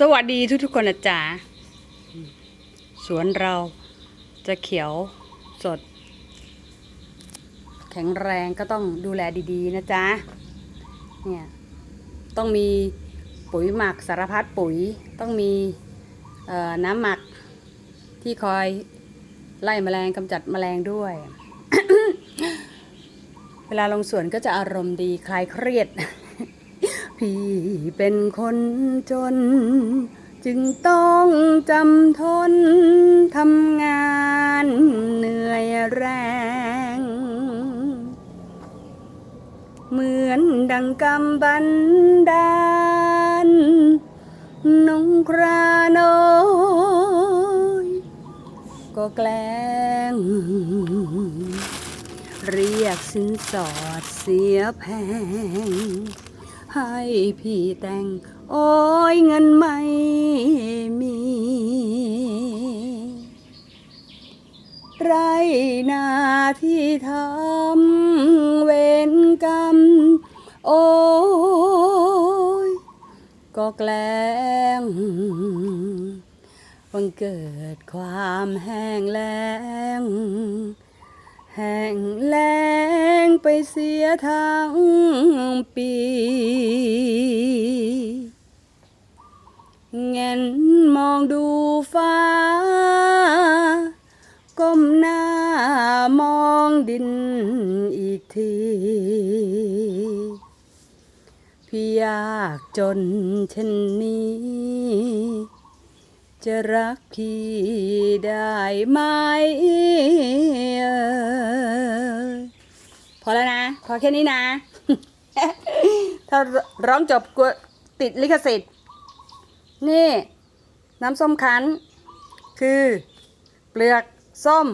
สวัสดีทุกทุกๆคนนะจ๊ะสวนเราจะเขียวสด แข็งแรงก็ต้องดูแลดีๆนะจ๊ะเนี่ยต้องมีปุ๋ยหมักสารพัดปุ๋ยต้องมีน้ำหมักที่คอยไล่แมลงกำจัดแมลงด้วย เวลาลงสวนก็จะอารมณ์ดีคลายเครียด พี่เป็นคนจน จึงต้องจำทนทำงานเหนื่อยแรง เหมือนดังกำบันดาลนงคราน้อยก็แกล้ง เรียกสินสอดเสียแพง ให้พี่แต่ง โอ้ยเงินไม่มี ไรนาที่ทำเวรกรรม โอ้ยก็แกล้งบังเกิดความแห้งแล้ง แห้งแล้งไปเสียทั้งปี เงินมองดูฟ้า ก้มหน้ามองดินอีกที พี่ยากจนเช่นนี้ จะรักพี่ได้ไหม อแล้วนะ พอแค่นี้นะ ถ้าร้องจบกลัวติดลิขสิทธิ์ นี่ น้ำส้มคั้น คือ เปลือกส้ม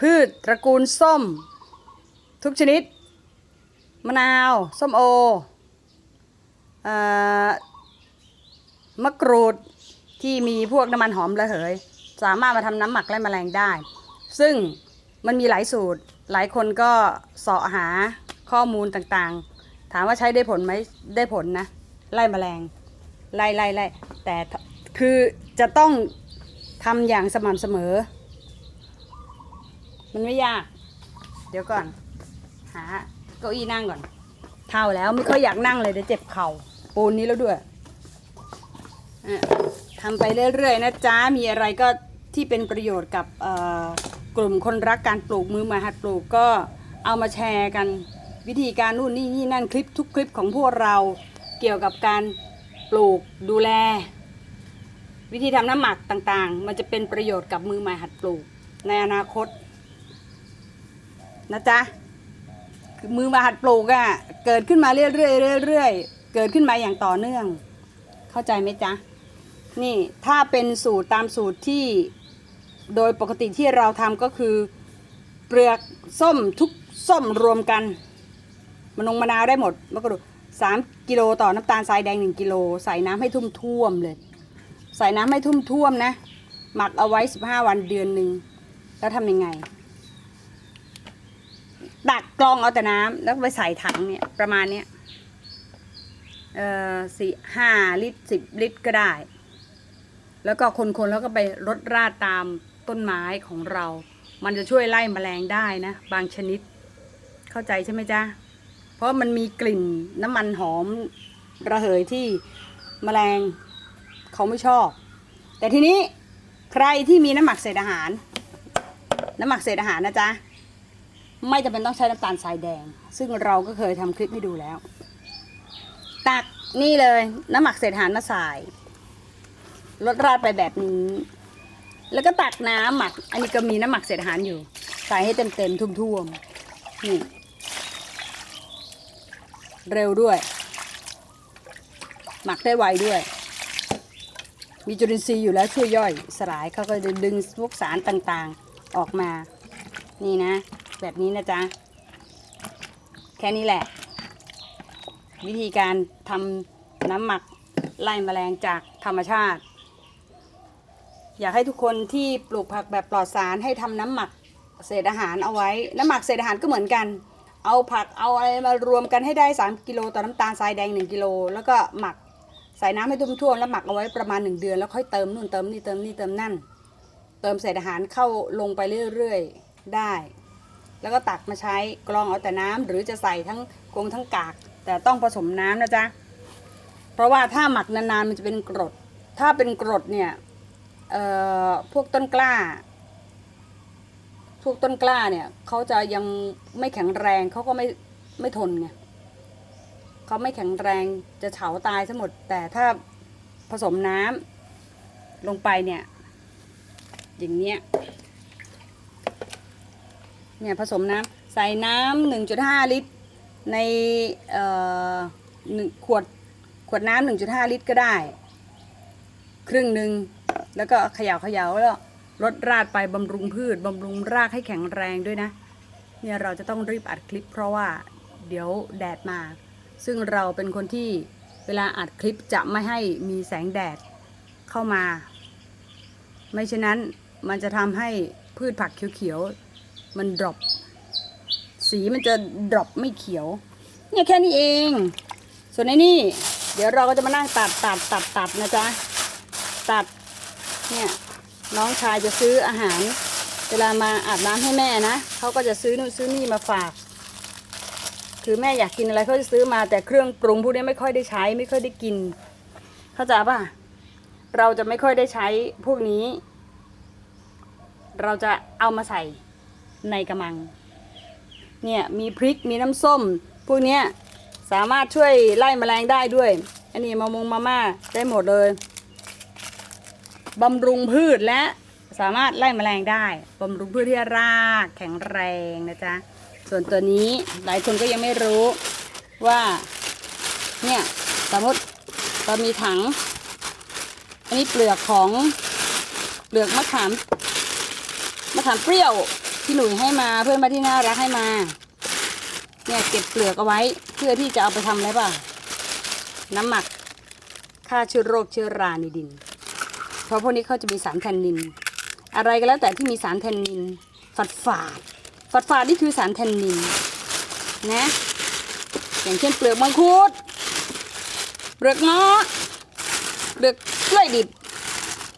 พืชตระกูลส้ม ทุกชนิด มะนาว ส้มโออมะกรูดที่มีพวกน้ำมันหอมระเหย สามารถมาทำน้ำหมักไล่แมลงได้ ซึ่งมันมีหลายสูตร หลายคนก็เสาะหาข้อมูลต่างๆ ถามว่าใช้ได้ผลไหมได้ผลนะ ไล่แมลง ไล่ไล่ไล่แต่คือจะต้องทำอย่างสม่ำเสมอ มันไม่ยาก เดี๋ยวก่อน หาเก้าอี้นั่งก่อน เท่าแล้วไม่ค่อยอยากนั่งเลยเดี๋ยวเจ็บเข่าปูนนี้แล้วด้วยทำไปเรื่อยๆนะจ๊ะ มีอะไรก็ที่เป็นประโยชน์กับเอ่อ กลุ่มคนรักการปลูกมือใหมาหัดปลูกก็เอามาแชร์กันวิธีการนู่นนี่นี่นั่นคลิปทุกคลิปของพวกเราเกี่ยวกับการปลูกดูแล วิธีทำน้ำหมักต่างๆ มันจะเป็นประโยชน์กับมือใหม่หัดปลูกในอนาคตนะจ๊ะมือมาหัดปลูกอะ่ะเกิดขึ้นมาเรื่อยๆเรื่อยๆเกิดขึ้นมาอย่างต่อเนื่อง เข้าใจไหมจ๊ะนี่ถ้าเป็นสูตรตามสูตรที่ โดยปกติที่เราทำก็คือ เปลือกส้มทุกส้มรวมกันมันลงมะนาวได้หมดมะกรูดสามกิโลต่อน้ำตาลทรายแดงหนึ่งกิโลใส่น้ำให้ทุ่มท่วมเลย ใส่น้ำให้ทุ่มท่วมนะ หมักเอาไว้สิบห้าวันเดือนหนึ่งแล้วทำยังไงตักกรองเอาแต่น้ำแล้วไปใส่ถังเนี่ยประมาณเนี้ยเอ่อสี่ห้าลิตรสิบลิตรก็ได้ แล้วก็คนๆแล้วก็ไปรดราดตาม ต้นไม้ของเรา มันจะช่วยไล่แมลงได้นะ บางชนิด เข้าใจใช่ไหมจ๊ะ เพราะมันมีกลิ่นน้ำมันหอมระเหยที่แมลงเขาไม่ชอบ แต่ทีนี้ใครที่มีน้ำหมักเศษอาหาร น้ำหมักเศษอาหารนะจ๊ะ ไม่จำเป็นต้องใช้น้ำตาลทรายแดง ซึ่งเราก็เคยทำคลิปให้ดูแล้ว ตักนี่เลยน้ำหมักเศษอาหารมาใส่ลดราดไปแบบนี้ แล้วก็ตักน้ำหมัก อันนี้ก็มีน้ำหมักเศษอาหารอยู่ ใส่ให้เต็มเต็มๆทุ่วมๆนี่เร็วด้วย หมักได้ไวด้วย มีจุลินทรีย์อยู่แล้วช่วยย่อย สลายเขาก็จะดึงพวกสารต่างๆออกมา นี่นะ แบบนี้นะจ๊ะ แค่นี้แหละ วิธีการทำน้ำหมักไล่แมลงจากธรรมชาติ อยากให้ทุกคนที่ปลูกผักแบบปลอดสารให้ทำน้ำหมักเศษอาหารเอาไว้ น้ำหมักเศษอาหารก็เหมือนกัน เอาผักเอาอะไรมารวมกันให้ได้ 3 กิโลต่อน้ำตาลทรายแดง 1 กิโล แล้วก็หมักใส่น้ำให้ท่วมๆแล้วหมักเอาไว้ประมาณหนึ่งเดือน แล้วค่อยเติมนู่นเติมนี่เติมนี่เติมนั่น เติมเศษอาหารเข้าลงไปเรื่อยๆได้ แล้วก็ตักมาใช้กรองเอาแต่น้ำหรือจะใส่ทั้งกงทั้งกาก แต่ต้องผสมน้ำนะจ๊ะเพราะว่าถ้าหมักนานๆมันจะเป็นกรด ถ้าเป็นกรดเนี่ย เอ่อพวกต้นกล้า พวกต้นกล้าเนี่ยเขาจะยังไม่แข็งแรงเขาก็ไม่ไม่ทนไงเขาไม่แข็งแรงจะเฉาตายซะหมด แต่ถ้าผสมน้ำลงไปเนี่ย อย่างเนี้ยเนี่ยผสมน้ำใส่น้ำหนึ่งจุดห้าลิตร ในเอ่อหนึ่งขวดขวดน้ำหนึ่งจุดห้าลิตรก็ได้ ครึ่งหนึ่ง แล้วก็เขย่าเขย่าแล้วรดราดไปบำรุงพืชบำรุงรากให้แข็งแรงด้วยนะ เนี่ยเราจะต้องรีบอัดคลิป เพราะว่าเดี๋ยวแดดมา ซึ่งเราเป็นคนที่เวลาอัดคลิปจะไม่ให้มีแสงแดดเข้ามา ไม่เช่นนั้นมันจะทำให้พืชผักเขียวๆมันดรอปสีมันจะดรอปไม่เขียว เนี่ยแค่นี้เอง ส่วนในนี่ เดี๋ยวเราก็จะมานั่งตัดตัดตัดตัดนะจ๊ะ ตัด เนี่ยน้องชายจะซื้ออาหาร เวลามาอาบน้ำให้แม่นะเขาก็จะซื้อนู่นซื้อนี่มาฝาก คือแม่อยากกินอะไรเขาจะซื้อมาแต่เครื่องปรุงพวกนี้ไม่ค่อยได้ใช้ ไม่ค่อยได้กิน เข้าใจป่ะเราจะไม่ค่อยได้ใช้พวกนี้ เราจะเอามาใส่ในกระมัง เนี่ยมีพริกมีน้ำส้ม พวกนี้สามารถช่วยไล่แมลงได้ด้วย อันนี้มะมงมาม่าได้หมดเลย บำรุงพืชและสามารถไล่แมลงได้บำรุงพืชที่รากแข็งแรงนะจ๊ะส่วนตัวนี้หลายคนก็ยังไม่รู้ว่าเนี่ยสมมติเรามีถัง อันนี้เปลือกของเปลือกมะขามมะขามเปรี้ยวที่หนุ่ยให้มาเพื่อนมาที่น่ารักให้มา เนี่ยเก็บเปลือกเอาไว้เพื่อที่จะเอาไปทำอะไรป่ะ น้ำหมักฆ่าเชื้อโรคเชื้อราในดิน เพราะพวกนี้เขาจะมีสารแทนนิน อะไรก็แล้วแต่ที่มีสารแทนนินฝาดฝาดฝาดฝาดนี่คือสารแทนนินนะอย่างเช่นเปลือกมังคุดเปลือกเงาะเปลือกกล้วยดิบ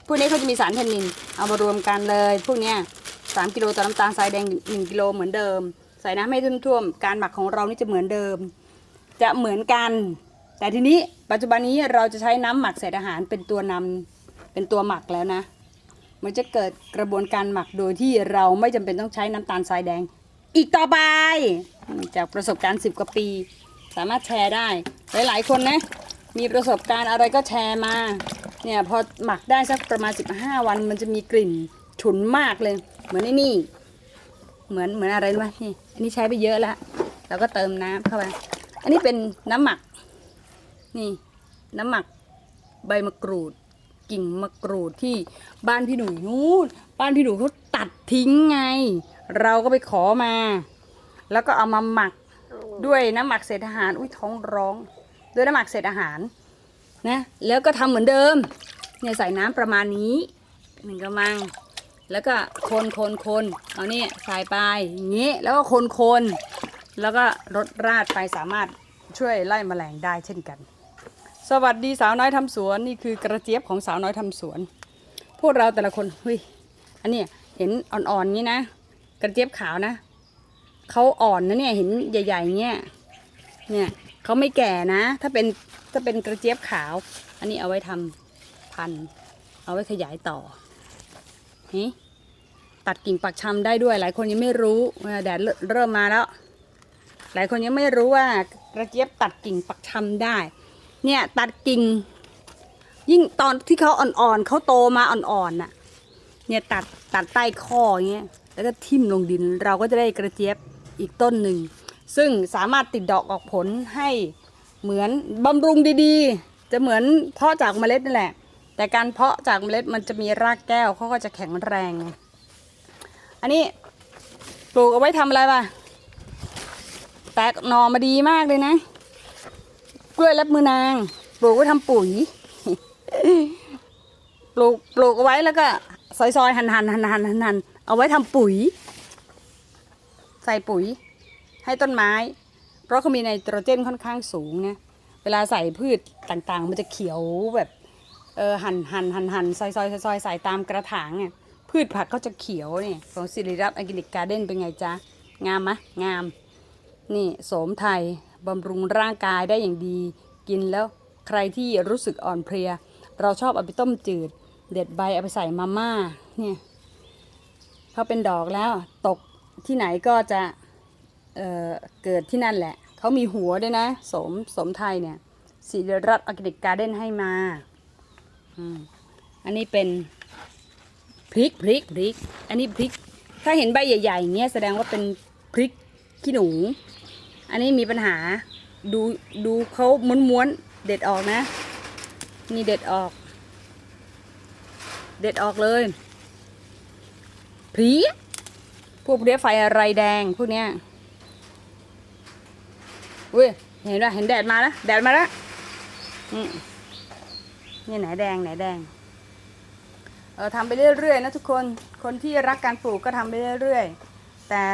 พวกนี้เขาจะมีสารแทนนิน เอามารวมกันเลย พวกเนี้ยสามกิโลต่อน้ำตาลทรายแดงหนึ่งกิโลเหมือนเดิม ใส่น้ำให้ท่วมๆการหมักของเรานี่จะเหมือนเดิม จะเหมือนกัน แต่ทีนี้ปัจจุบันนี้เราจะใช้น้ำหมักเศษอาหารเป็นตัวนำ เป็นตัวหมักแล้วนะ มันจะเกิดกระบวนการหมักโดยที่เราไม่จำเป็นต้องใช้น้ำตาลทรายแดง อีกต่อไป จากประสบการณ์ 10 กว่าปี สามารถแชร์ได้ หลาย ๆ คนนะ มีประสบการณ์อะไรก็แชร์มา เนี่ยพอหมักได้สักประมาณ 15 วัน มันจะมีกลิ่นฉุนมากเลย เหมือนนี่ เหมือนเหมือนอะไรรู้ไหมนี่ อันนี้ใช้ไปเยอะแล้วเราก็เติมน้ำเข้าไป อันนี้เป็นน้ำหมัก นี่ น้ำหมักใบมะกรูด กิ่งมะกรูดที่บ้านพี่หนุ่ยนู้นบ้านพี่หนุ่ยเขาตัดทิ้งไง เราก็ไปขอมา แล้วก็เอามาหมักด้วยน้ำหมักเศษอาหารอุ้ยท้องร้อง ด้วยน้ำหมักเศษอาหารนะแล้วก็ทำเหมือนเดิมเนี่ยใส่น้ำประมาณนี้หนึ่งกระมัง แล้วก็คนคนคนเอานี่ใส่ไปอย่างนี้แล้วก็คนคนแล้วก็รดราดไปสามารถช่วยไล่แมลงได้เช่นกัน สวัสดีสาวน้อยทำสวนนี่คือกระเจี๊ยบของสาวน้อยทำสวน พวกเราแต่ละคนเฮ้ยอันนี้เห็นอ่อนๆนี้นะ กระเจี๊ยบขาวนะเขาอ่อนนะเนี่ยเห็นใหญ่ๆเนี้ยเนี่ยเขาไม่แก่นะ ถ้าเป็นถ้าเป็นกระเจี๊ยบขาว อันนี้เอาไว้ทำพันธุ์เอาไว้ขยายต่อนี่ตัดกิ่งปักชำได้ด้วย หลายคนยังไม่รู้ว่าแดดเริ่มเริ่มมาแล้ว หลายคนยังไม่รู้ว่ากระเจี๊ยบตัดกิ่งปักชำได้ เนี่ยตัดกิ่ง ยิ่งตอนที่เขาอ่อนๆเขาโตมาอ่อนๆน่ะ เนี่ยตัดตัดใต้ข้ออย่างเงี้ยแล้วก็ทิ่มลงดินเราก็จะได้กระเจี๊ยบอีกต้นหนึ่ง ซึ่งสามารถติดดอกออกผลให้เหมือนบำรุงดีๆ จะเหมือนเพาะจากเมล็ดนั่นแหละ แต่การเพาะจากเมล็ดมันจะมีรากแก้วเขาก็จะแข็งแรง อันนี้ปลูกเอาไว้ทำอะไรปะแตกหน่อมาดีมากเลยนะ ล้วยรับมือนาง ปลูกไว้ทำปุ๋ย ปลูกปลูกเอาไว้แล้วก็ซอยๆ หันหันหันหันหันหันเอาไว้ทำปุ๋ย ใส่ปุ๋ย ให้ต้นไม้ เพราะเขามีไนโตรเจนค่อนข้างสูงนะเวลาใส่พืชต่างๆ มันจะเขียวแบบเออหั่นหั่นหั่นหั่นซอยซอยซอยใส่ตามกระถางเนี่ยพืชผักก็จะเขียวเนี่ยของสิริรัตน์ออร์แกนิกการ์เด้นเป็นไงจ๊ะ งามไหมะงาม นี่โสมไทย บำรุงร่างกายได้อย่างดี กินแล้วใครที่รู้สึกอ่อนเพลีย เราชอบเอาไปต้มจืด เด็ดใบเอาไปใส่มาม่าเนี่ยเขาเป็นดอกแล้วตกที่ไหนก็จะเเกิดที่นั่นแหละ เขามีหัวด้วยนะ สมสมไทยเนี่ยศิริรัตน์ออร์แกนิกการ์เด้นให้มาอันนี้เป็นพริกพริกพริก อันนี้พริก ถ้าเห็นใบใหญ่ๆอย่างเงี้ยแสดงว่าเป็นพริกขี้หนู อันนี้มีปัญหาดูดูเขาม้วนๆเด็ดออกนะ นี่เด็ดออก เด็ดออกเลยพรีพวกเพลี้ยไฟอะไรแดงพวกเนี้ยอุ้ยเห็นไหมเห็นแดดมาแล้วแดดมาแล้วนี่ไหนแดงไหนแดงเออทำไปเรื่อยๆนะทุกคนคนที่รักการปลูกก็ทำไปเรื่อยๆ แต่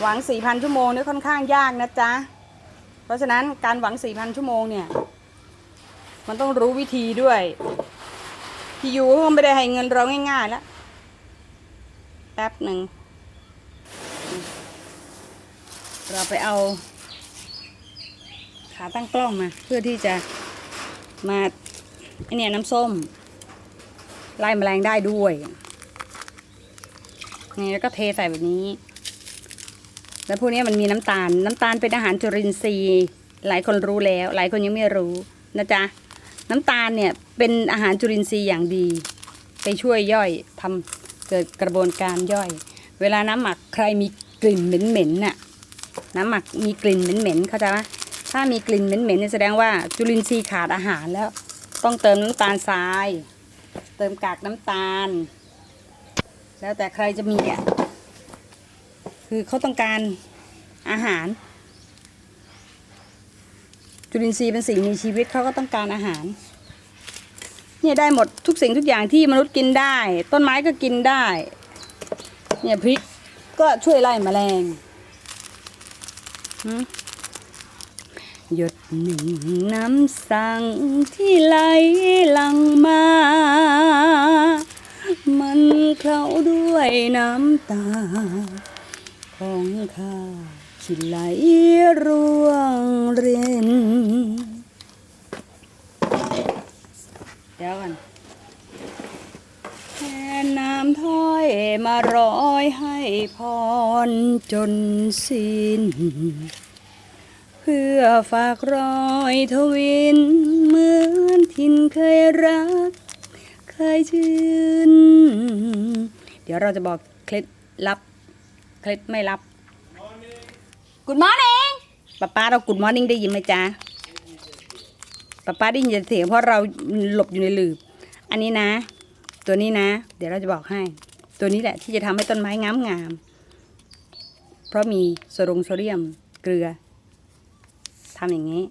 หวัง 4,000 ชั่วโมงนี่ค่อนข้างยากนะจ๊ะ เพราะฉะนั้นการหวัง 4,000 ชั่วโมงเนี่ย มันต้องรู้วิธีด้วยพี่ยูก็ไม่ได้ให้เงินเราง่ายๆแล้วแป๊บหนึ่ง เราไปเอาขาตั้งกล้องมา เพื่อที่จะมาไอเนี่ยน้ำส้ม ไล่แมลงได้ด้วยนี่แล้วก็เทใส่แบบนี้ แล้วพวกนี้มันมีน้ำตาล น้ำตาลเป็นอาหารจุลินทรีย์ หลายคนรู้แล้ว หลายคนยังไม่รู้นะจ๊ะน้ำตาลเนี่ยเป็นอาหารจุลินทรีย์อย่างดี ไปช่วยย่อยทำเกิดกระบวนการย่อย เวลาน้ำหมักใครมีกลิ่นเหม็นๆน่ะน้ำหมักมีกลิ่นเหม็นๆเข้าใจไหมถ้ามีกลิ่นเหม็นๆเนี่ยแสดงว่าจุลินทรีย์ขาดอาหารแล้ว ต้องเติมน้ำตาลทราย เติมกากน้ำตาล แล้วแต่ใครจะมีอะ คือเขาต้องการอาหาร จุลินทรีย์เป็นสิ่งมีชีวิตเขาก็ต้องการอาหาร เนี่ยได้หมดทุกสิ่งทุกอย่างที่มนุษย์กินได้ ต้นไม้ก็กินได้ เนี่ยพริกก็ช่วยไล่แมลงหยดหนึ่งน้ำสั่งที่ไหลหลังมา มันเคล้าด้วยน้ำตา ของข้าที่ไหลร่วงเรินเดี๋ยวกันแค่น้ำถ้อยมาร้อยให้พรจนสิ้น เพื่อฝากรอยทวิน เหมือนทินเคยรัก เคยชื่น เดี๋ยวเราจะบอกเคล็ดลับ คล็ดไม่ลับ Good morning ป้าป้าเรา Good morning ได้ยินไหมจ๊ะป้าป้าได้ยินเสียงเพราะเราหลบอยู่ในหลืบ อันนี้นะ ตัวนี้นะ เดี๋ยวเราจะบอกให้ ตัวนี้แหละที่จะทำให้ต้นไม้งามงามๆเพราะมีโซลงโซเดียมเกลือทำอย่างนี้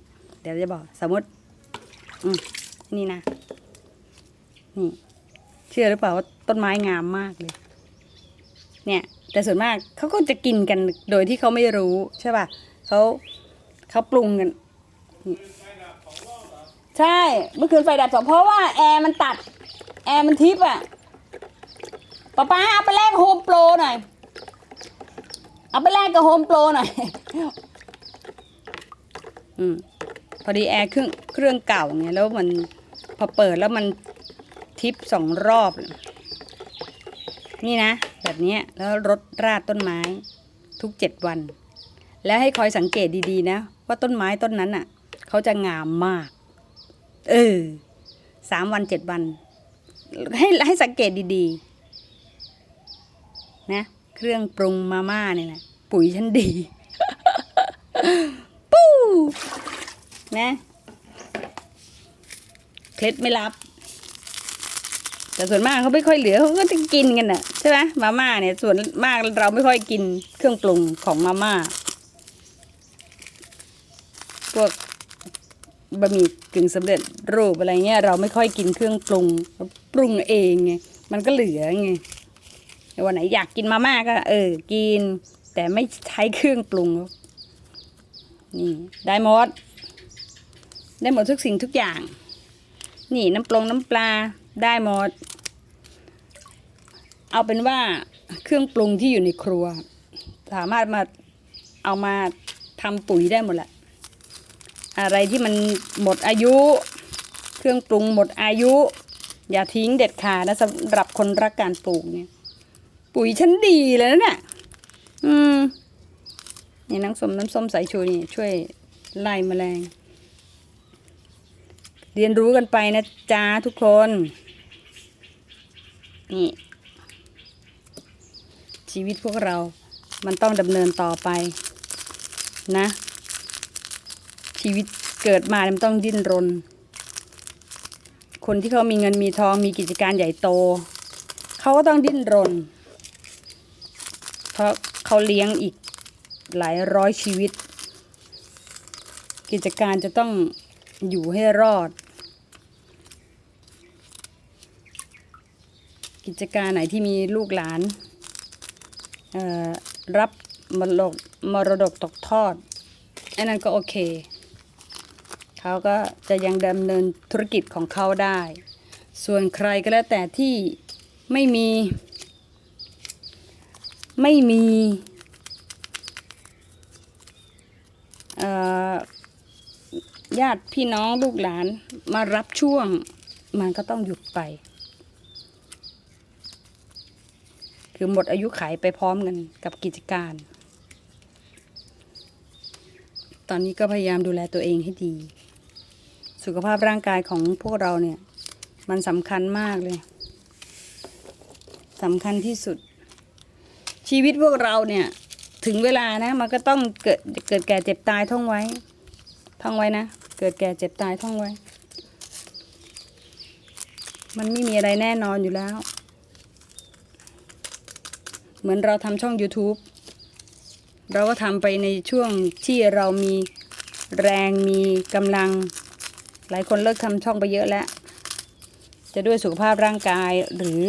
เดี๋ยวเราจะบอกสมมติ อืมนี่นะ นี่ เชื่อหรือเปล่าว่าต้นไม้งามมากเลย เนี่ย แต่ส่วนมากเขาก็จะกินกันโดยที่เขาไม่รู้ใช่ป่ะเขาเขาปรุงกันใช่เมื่อคืนไฟดับสองเพราะว่าแอร์มันตัด แอร์มันทิพย์อะป๊าป๊าเอาไปแลกโฮมโปรหน่อย เอาไปแลกกับโฮมโปรหน่อย อืมพอดีแอร์เครื่องเครื่องเก่าไงแล้วมันพอเปิดแล้วมันทิปสองรอบ นี่นะ แบบนี้แล้วรดราดต้นไม้ทุกเจ็ดวัน แล้วให้คอยสังเกตดีๆนะ ว่าต้นไม้ต้นนั้นอะเขาจะงามมาก เออสามวันเจ็ดวัน ให้ให้สังเกตดีๆ นะ เครื่องปรุงมาม่าเนี่ยนะปุ๋ยฉันดี ปู้นะเคล็ดไม่ลับ แต่ส่วนมากเขาไม่ค่อยเหลือเขาก็จะกินกันน่ะใช่ไหมมาม่าเนี่ยส่วนมากเราไม่ค่อยกินเครื่องปรุงของมาม่าพวกบะหมี่กึ่งสำเร็จรูปอะไรเงี้ยเราไม่ค่อยกินเครื่องปรุงเราปรุงเองไงมันก็เหลือไงวันไหนอยากกินมาม่าก็ เออ กิน แต่ไม่ใช้เครื่องปรุงนี่ได้หมด ได้หมดทุกสิ่งทุกอย่าง นี่น้ำปลงน้ำปลา ได้หมด เอาเป็นว่าเครื่องปรุงที่อยู่ในครัว สามารถมาเอามาทำปุ๋ยได้หมดแหละอะไรที่มันหมดอายุ เครื่องปรุงหมดอายุ อย่าทิ้งเด็ดขาดนะสำหรับคนรักการปลูกเนี่ย ปุ๋ยชั้นดีเลยนะเนี่ยอืมนี่น้ำส้มน้ำส้มสายชูนี่ช่วยไล่แมลง เรียนรู้กันไปนะจ๊ะทุกคน นี่ ชีวิตพวกเรา มันต้องดำเนินต่อไป นะ ชีวิตเกิดมามันต้องดิ้นรน คนที่เขามีเงินมีทองมีกิจการใหญ่โต เขาก็ต้องดิ้นรน เพราะเขาเลี้ยงอีกหลายร้อยชีวิต กิจการจะต้องอยู่ให้รอด กิจการไหนที่มีลูกหลานรับมรดกมรดกตกทอดอันนั้นก็โอเค เขาก็จะยังดำเนินธุรกิจของเขาได้ ส่วนใครก็แล้วแต่ที่ไม่มี ไม่มีญาติพี่น้องลูกหลานมารับช่วงมันก็ต้องหยุดไป คือหมดอายุขายไปพร้อมกันกับกิจการ ตอนนี้ก็พยายามดูแลตัวเองให้ดี สุขภาพร่างกายของพวกเราเนี่ย มันสำคัญมากเลยสำคัญที่สุด ชีวิตพวกเราเนี่ย ถึงเวลานะ มันก็ต้องเกิดเกิดแก่เจ็บตายท่องไว้ ท่องไว้นะ เกิดแก่เจ็บตายท่องไว้ มันไม่มีอะไรแน่นอนอยู่แล้ว เหมือนเราทำช่อง YouTube เราก็ทำไปในช่วงที่เรามีแรงมีกำลัง หลายคนเลิกทำช่องไปเยอะแล้ว จะด้วยสุขภาพร่างกายหรือ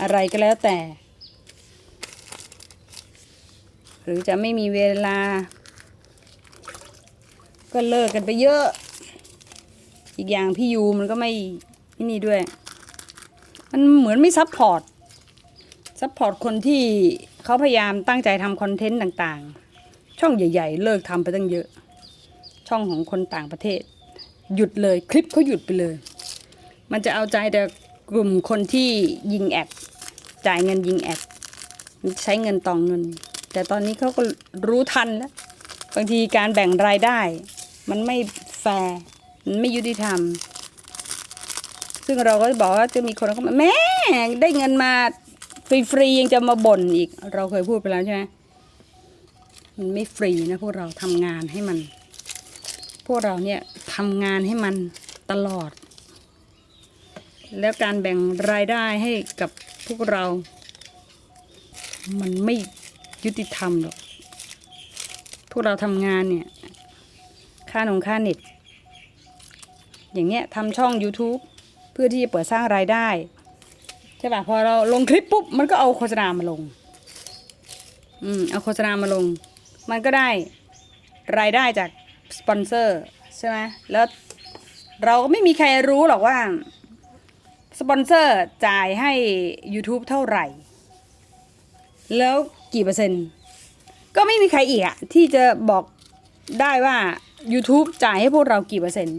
อะไรก็แล้วแต่ หรือจะไม่มีเวลา ก็เลิกกันไปเยอะ อีกอย่างพี่ยูมันก็ไม่นี่ด้วย มันเหมือนไม่ซัพพอร์ต ซัพพอร์ตคนที่เขาพยายามตั้งใจทำคอนเทนต์ต่างๆ ช่องใหญ่ ๆ เลิกทำไปตั้งเยอะ ช่องของคนต่างประเทศ หยุดเลยคลิปเขาหยุดไปเลย มันจะเอาใจแต่กลุ่มคนที่ยิงแอดจ่ายเงินยิงแอดใช้เงินต่อเงิน แต่ตอนนี้เขาก็รู้ทันแล้ว บางทีการแบ่งรายได้ มันไม่แฟร์มันไม่ยุติธรรม ซึ่งเราก็บอกว่าจะมีคนเขามาแม่ได้เงินมา ฟรีๆยังจะมาบ่นอีก เราเคยพูดไปแล้วใช่ไหมมันไม่ฟรีนะพวกเราทำงานให้มัน พวกเราเนี่ยทำงานให้มันตลอด แล้วการแบ่งรายได้ให้กับพวกเรา มันไม่ยุติธรรมหรอก พวกเราทำงานเนี่ย ค่าหนงค่าเน็ตอย่างเนี้ยทำช่อง YouTube เพื่อที่จะเปิดสร้างรายได้ ใช่ป่ะพอเราลงคลิปปุ๊บมันก็เอาโฆษณามาลง อืมเอาโฆษณามาลง มันก็ได้รายได้จากสปอนเซอร์ใช่ไหมแล้วเราก็ไม่มีใครรู้หรอกว่าสปอนเซอร์จ่ายให้ YouTube เท่าไหร่ แล้วกี่เปอร์เซ็นต์ ก็ไม่มีใครอีกอะที่จะบอกได้ว่า YouTube จ่ายให้พวกเรากี่เปอร์เซ็นต์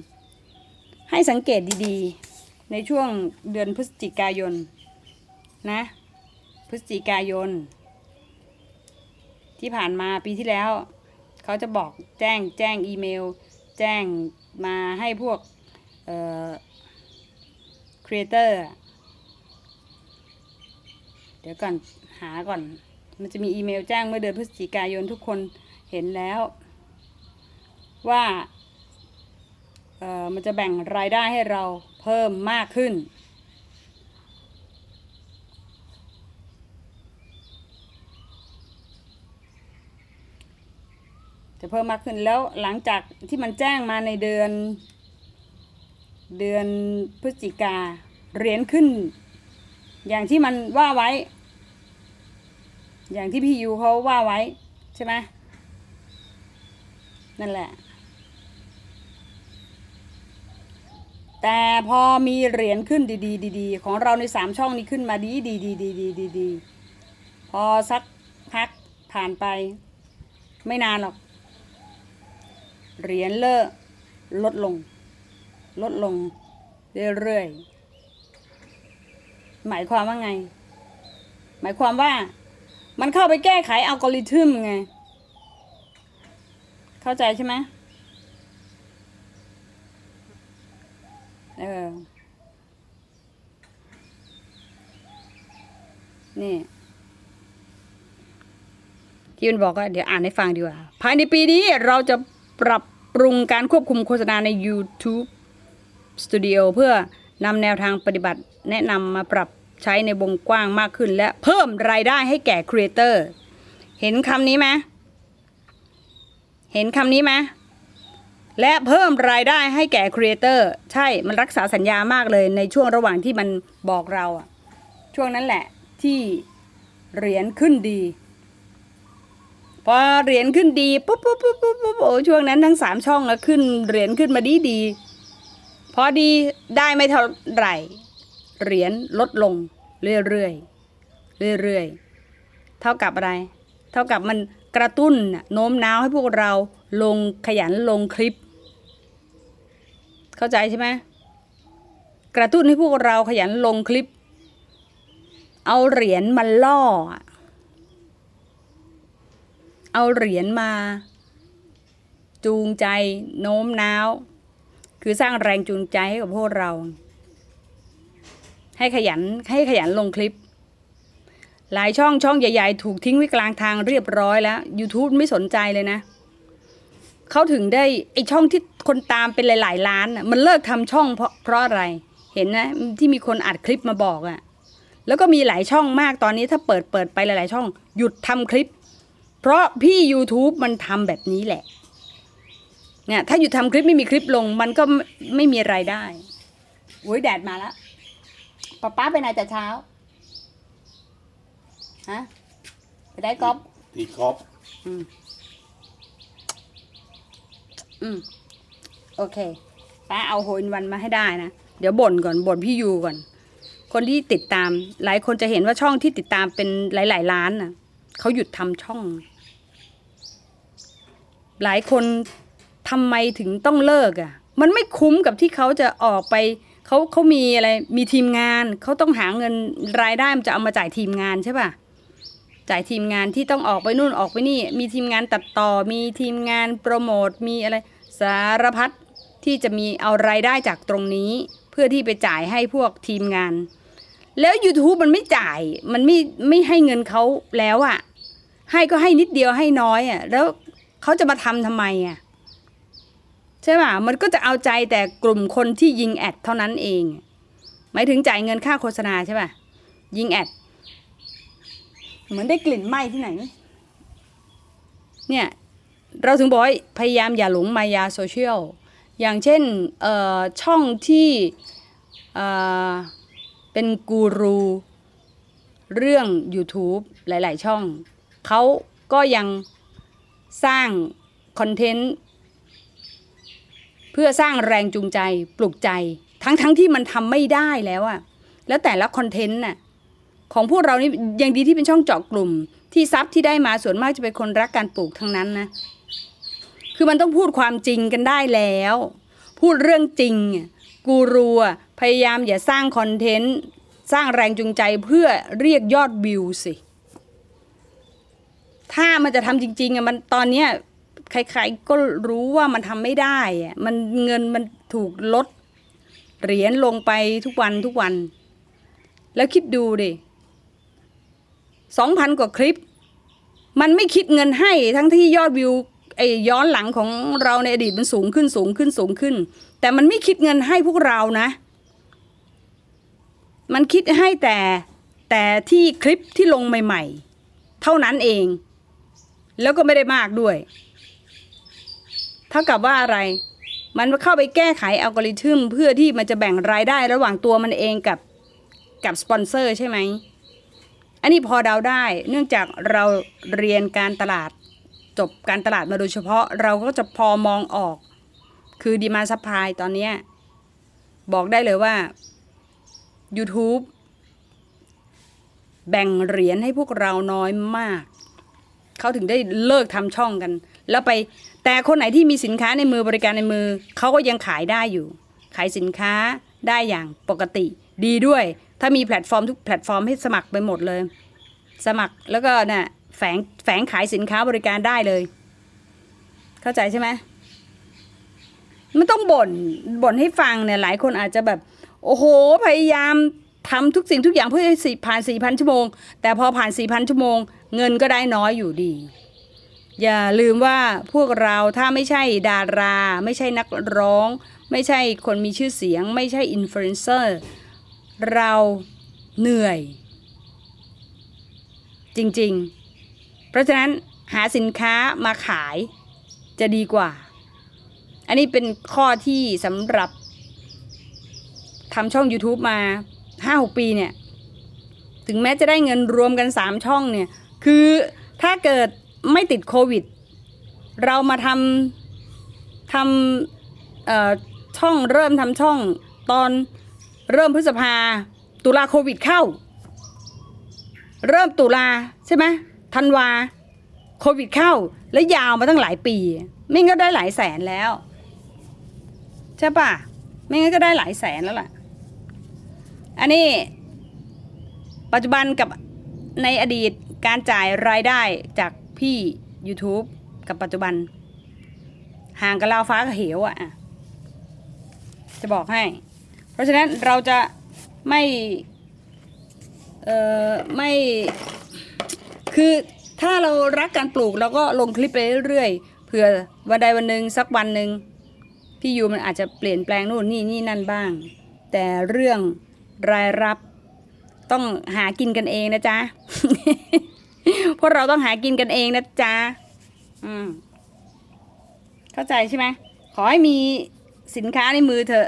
ให้สังเกตดีๆ ในช่วงเดือนพฤศจิกายน นะ พฤศจิกายน ที่ผ่านมาปีที่แล้ว เขาจะบอกแจ้งแจ้งอีเมล แจ้งมาให้พวกเอ่อครีเอเตอร์เดี๋ยวก่อนหาก่อน มันจะมีอีเมลแจ้งเมื่อเดือนพฤศจิกายนทุกคนเห็นแล้ว ว่าเอ่อมันจะแบ่งรายได้ให้เราเพิ่มมากขึ้น จะเพิ่มมากขึ้นแล้วหลังจากที่มันแจ้งมาในเดือน เดือนพฤศจิกาเหรียญขึ้น อย่างที่มันว่าไว้ อย่างที่พี่ยูเขาว่าไว้ใช่ไหมนั่นแหละ แต่พอมีเหรียญขึ้นดีๆดีๆของเราในสามช่องนี้ขึ้นมาดีดีดีดีดีดีดีพอสักพักผ่านไป ไม่นานหรอก เหรียญเลิกลดลง ลดลงเรื่อยๆ หมายความว่าไง หมายความว่ามันเข้าไปแก้ไขอัลกอริทึมไง เข้าใจใช่ไหมเออ นี่ที่มันบอกว่าเดี๋ยวอ่านให้ฟังดีกว่า ภายในปีนี้เราจะปรับ ปรุงการควบคุมโฆษณาใน YouTube Studio เพื่อนำแนวทางปฏิบัติแนะนำมาปรับใช้ในวงกว้างมากขึ้น และเพิ่มรายได้ให้แก่ครีเอเตอร์เห็นคำนี้ไหมเห็นคำนี้ไหมและเพิ่มรายได้ให้แก่ครีเอเตอร์ใช่มันรักษาสัญญามากเลยในช่วงระหว่างที่มันบอกเราอะช่วงนั้นแหละที่เหรียญขึ้นดี พอเหรียญขึ้นดีปุ๊บปุ๊บปุ๊บปุ๊บปุ๊บโอ้ช่วงนั้นทั้งสามช่องอะขึ้นเหรียญขึ้นมาดีดี พอดีได้ไม่เท่าไหร่ เหรียญลดลงเรื่อยเรื่อยเรื่อยเรื่อยๆเท่ากับอะไร เท่ากับมันกระตุ้นโน้มน้าวให้พวกเราลงขยันลงคลิป เข้าใจใช่ไหมกระตุ้นให้พวกเราขยันลงคลิป เอาเหรียญมาล่อ เอาเหรียญมา จูงใจโน้มน้าว คือสร้างแรงจูงใจให้กับพวกเรา ให้ขยันให้ขยันลงคลิป หลายช่องช่องใหญ่ๆ ถูกทิ้งไว้กลางทางเรียบร้อยแล้ว YouTube ไม่สนใจเลยนะเขาถึงได้ไอช่องที่คนตามเป็นหลาย ๆ ล้านมันเลิกทำช่องเพราะเพราะอะไรเห็นนะที่มีคนอัดคลิปมาบอกอะ่ะแล้วก็มีหลายช่องมากตอนนี้ถ้าเปิดเปิดไปหลาย ๆ ช่อง หยุดทำคลิป เพราะพี่ YouTube มันทำแบบนี้แหละเนี่ยถ้าหยุดทำคลิปไม่มีคลิปลง มันก็ไม่ไม่มีรายได้โอ้ยแดดมาแล้วป๊าป้าไปไหนแต่เช้าฮะไปได้ก๊อฟตีกอล์ฟอืมอืมโอเคป้าเอาโฮนวันมาให้ได้นะ เดี๋ยวบ่นก่อนบ่นพี่ยูก่อน คนที่ติดตาม หลายคนจะเห็นว่าช่องที่ติดตามเป็นหลาย ๆ ล้านน่ะเขาหยุดทำช่อง หลายคนทำไมถึงต้องเลิกอะ มันไม่คุ้มกับที่เขาจะออกไปเขาเขามีอะไรมีทีมงานเขาต้องหาเงินรายได้มันจะเอามาจ่ายทีมงานใช่ป่ะจ่ายทีมงานที่ต้องออกไปนู่นออกไปนี่ มีทีมงานตัดต่อ มีทีมงานโปรโมทมีอะไรสารพัดที่จะมีเอารายได้จากตรงนี้ เพื่อที่ไปจ่ายให้พวกทีมงาน แล้ว YouTube มันไม่จ่ายมันไม่ไม่ให้เงินเขาแล้วอะ่ะให้ก็ให้นิดเดียวให้น้อยอะ่ะแล้ว เขาจะมาทำทำไมอะใช่ป่ะมันก็จะเอาใจแต่กลุ่มคนที่ยิงแอดเท่านั้นเอง หมายถึงจ่ายเงินค่าโฆษณาใช่ป่ะยิงแอดเหมือนได้กลิ่นไหม้ที่ไหน เนี่ยเราถึงบอกพยายามอย่าหลงมายาโซเชียลอย่างเช่นเอ่อช่องที่อ่อเป็นกูรูเรื่อง YouTube หลาย ๆ ช่อง เขาก็ยัง สร้างคอนเทนต์เพื่อสร้างแรงจูงใจปลุกใจ ทั้งๆทที่มันทำไม่ได้แล้วอะแล้วแต่ละคอนเทนต์น่ะของพวกเรานี่ยังดีที่เป็นช่องเจาะกลุ่ม ที่ซับที่ได้มาส่วนมากจะเป็นคนรักการปลูกทั้งนั้นนะคือมันต้องพูดความจริงกันได้แล้ว พูดเรื่องจริงกูรูพยายามอย่าสร้างคอนเทนต์ สร้างแรงจูงใจเพื่อเรียกยอดวิวสิ ถ้ามันจะทำจริงๆอะมันตอนเนี้ยใครๆก็รู้ว่ามันทำไม่ได้อะมันเงินมันถูกลดเหรียญลงไปทุกวันทุกวัน แล้วคิดดูดิสองพันกว่าคลิป มันไม่คิดเงินให้ทั้งที่ยอดวิวไอ้ย้อนหลังของเราในอดีตมันสูงขึ้นสูงขึ้นสูงขึ้น แต่มันไม่คิดเงินให้พวกเรานะ มันคิดให้แต่แต่ที่คลิปที่ลงใหม่ ๆ เท่านั้นเอง แล้วก็ไม่ได้มากด้วย เท่ากับว่าอะไร มันเข้าไปแก้ไขอัลกอริทึมเพื่อที่มันจะแบ่งรายได้ระหว่างตัวมันเองกับกับสปอนเซอร์ใช่ไหม อันนี้พอเดาได้ เนื่องจากเราเรียนการตลาดจบการตลาดมาโดยเฉพาะเราก็จะพอมองออก คือดีมาซัพพลายตอนนี้บอกได้เลยว่า YouTube แบ่งเหรียญให้พวกเราน้อยมาก เขาถึงได้เลิกทำช่องกัน แล้วไปแต่คนไหนที่มีสินค้าในมือบริการในมือเขาก็ยังขายได้อยู่ ขายสินค้าได้อย่างปกติ ดีด้วย ถ้ามีแพลตฟอร์มทุกแพลตฟอร์มให้สมัครไปหมดเลย สมัครแล้วก็น่ะแฝงแฝงขายสินค้าบริการได้เลย เข้าใจใช่ไหมไม่ต้องบ่นบ่นให้ฟังเนี่ยหลายคนอาจจะแบบ โอ้โหพยายาม ทำทุกสิ่งทุกอย่างเพื่อให้ผ่านสี่พันชั่วโมง แต่พอผ่านสี่พันชั่วโมง เงินก็ได้น้อยอยู่ดี อย่าลืมว่าพวกเราถ้าไม่ใช่ดารา ไม่ใช่นักร้อง ไม่ใช่คนมีชื่อเสียง ไม่ใช่อินฟลูเอนเซอร์เราเหนื่อย จริงๆ เพราะฉะนั้นหาสินค้ามาขายจะดีกว่า อันนี้เป็นข้อที่สำหรับทำช่อง YouTube มา ห้าหกปีเนี่ย ถึงแม้จะได้เงินรวมกันสามช่องเนี่ย คือถ้าเกิดไม่ติดโควิด เรามาทำทำช่องเริ่มทำช่องตอนเริ่มพฤษภาตุลาโควิดเข้า เริ่มตุลาใช่ไหมธันวาโควิดเข้า แล้วยาวมาตั้งหลายปี ไม่งั้นก็ได้หลายแสนแล้ว ใช่ปะไม่งั้นก็ได้หลายแสนแล้วล่ะ อันนี้ ปัจจุบันกับในอดีตการจ่ายรายได้จากพี่ YouTube กับปัจจุบัน ห่างกับราวฟ้ากับเหวอะอะจะบอกให้ เพราะฉะนั้นเราจะไม่ เอ่อ ไม่ คือถ้าเรารักการปลูกเราก็ลงคลิปไปเรื่อยๆเผื่อวันใดวันหนึ่งสักวันหนึ่งพี่ยูมันอาจจะเปลี่ยนแปลงนู่นนี่นี่นั่นบ้าง แต่เรื่อง รายรับ ต้องหากินกันเองนะจ๊ะเพราะเราต้องหากินกันเองนะจ๊ะอืมเข้าใจใช่ไหมขอให้มีสินค้าในมือเถอะ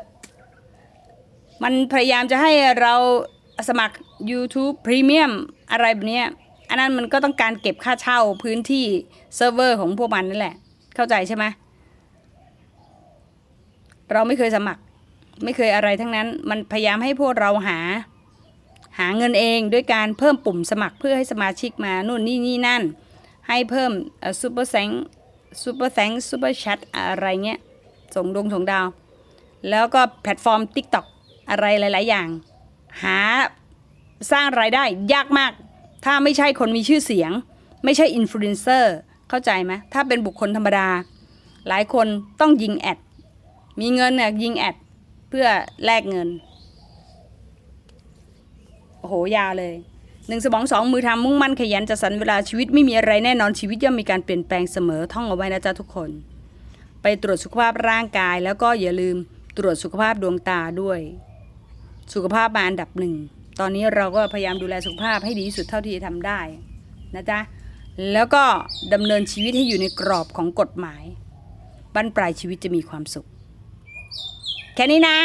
มันพยายามจะให้เราสมัคร YouTube Premium อะไรแบบนี้อันนั้นมันก็ต้องการเก็บค่าเช่าพื้นที่เซิร์ฟเวอร์ของพวกมันนั่นแหละ เข้าใจใช่ไหมเราไม่เคยสมัคร ไม่เคยอะไรทั้งนั้น มันพยายามให้พวกเราหา หาเงินเองด้วยการเพิ่มปุ่มสมัครเพื่อให้สมาชิกมานู่นนี่นี่นั่น ให้เพิ่มซูเปอร์แซงซูเปอร์แซงซูเปอร์แชทอะไรเงี้ย ส่งดวงส่งดาว แล้วก็แพลตฟอร์ม TikTok อะไรหลาย ๆ อย่าง หาสร้างรายได้ยากมาก ถ้าไม่ใช่คนมีชื่อเสียง ไม่ใช่อินฟลูเอนเซอร์เข้าใจไหมถ้าเป็นบุคคลธรรมดา หลายคนต้องยิงแอด มีเงินเนี่ยยิงแอด พื่อแลกเงิน โอ้โห ยาวเลยหนึ่งสมองสองมือทำมุ่งมั่นขยันจัดสรรเวลาชีวิตไม่มีอะไรแน่นอนชีวิตย่อมมีการเปลี่ยนแปลงเสมอท่องเอาไว้นะจ๊ะทุกคน ไปตรวจสุขภาพร่างกาย แล้วก็อย่าลืมตรวจสุขภาพดวงตาด้วย สุขภาพมาอันดับหนึ่งตอนนี้เราก็พยายามดูแลสุขภาพให้ดีที่สุดเท่าที่จะทำได้นะจ๊ะแล้วก็ดำเนินชีวิตให้อยู่ในกรอบของกฎหมายบั้นปลายชีวิตจะมีความสุข แค่นี้นะ